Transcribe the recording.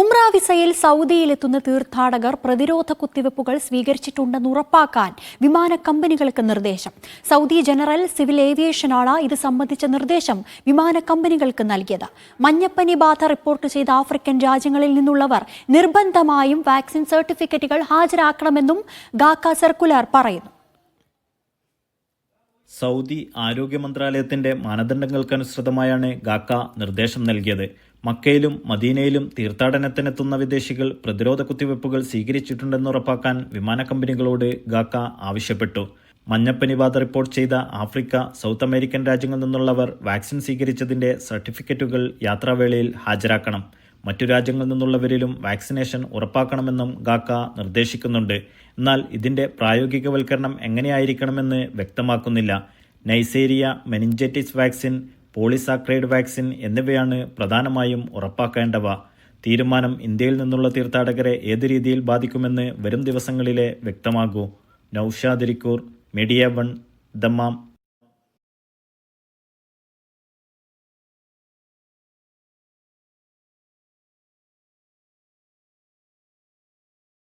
ഉംറ വിസയിൽ സൗദിയിലെത്തുന്ന തീർത്ഥാടകർ പ്രതിരോധ കുത്തിവയ്പ്പുകൾ സ്വീകരിച്ചിട്ടുണ്ടെന്ന് ഉറപ്പാക്കാൻ വിമാന കമ്പനികൾക്ക് നിർദ്ദേശം. സൗദി ജനറൽ സിവിൽ ഏവിയേഷനാണ് ഇത് സംബന്ധിച്ച നിർദ്ദേശം വിമാന കമ്പനികൾക്ക് നൽകിയത്. മഞ്ഞപ്പനി ബാധ റിപ്പോർട്ട് ചെയ്ത ആഫ്രിക്കൻ രാജ്യങ്ങളിൽ നിന്നുള്ളവർ നിർബന്ധമായും വാക്സിൻ സർട്ടിഫിക്കറ്റുകൾ ഹാജരാക്കണമെന്നും ഗാക്ക സർക്കുലർ പറയുന്നു. സൗദി ആരോഗ്യ മന്ത്രാലയത്തിന്റെ മാനദണ്ഡങ്ങൾക്കനുസൃതമായാണ് ഗാക്ക നിർദ്ദേശം നൽകിയത്. മക്കയിലും മദീനയിലും തീർത്ഥാടനത്തിനെത്തുന്ന വിദേശികൾ പ്രതിരോധ കുത്തിവയ്പ്പുകൾ സ്വീകരിച്ചിട്ടുണ്ടെന്ന് ഉറപ്പാക്കാൻ വിമാന കമ്പനികളോട് ഗാക്ക ആവശ്യപ്പെട്ടു. മഞ്ഞപ്പനി ബാധ റിപ്പോർട്ട് ചെയ്ത ആഫ്രിക്ക സൗത്ത് അമേരിക്കൻ രാജ്യങ്ങളിൽ നിന്നുള്ളവർ വാക്സിൻ സ്വീകരിച്ചതിന്റെ സർട്ടിഫിക്കറ്റുകൾ യാത്രാവേളയിൽ ഹാജരാക്കണം. മറ്റു രാജ്യങ്ങളിൽ നിന്നുള്ളവരിലും വാക്സിനേഷൻ ഉറപ്പാക്കണമെന്നും ഗാക്ക നിർദ്ദേശിക്കുന്നുണ്ട്. എന്നാൽ ഇതിന്റെ പ്രായോഗികവൽക്കരണം എങ്ങനെയായിരിക്കണമെന്ന് വ്യക്തമാക്കുന്നില്ല. Neisseria meningitidis vaccine polysaccharide vaccine എന്നിവയാണ് പ്രധാനമായും ഉറപ്പാക്കേണ്ടവ. തീരുമാനം ഇന്ത്യയിൽ നിന്നുള്ള തീർത്ഥാടകരെ ഏത് രീതിയിൽ ബാധിക്കുമെന്ന് വരും ദിവസങ്ങളിലെ വ്യക്തമാകൂ. നൌഷാദിരിക്കൂർ മീഡിയ വൺ ദമ്മാം.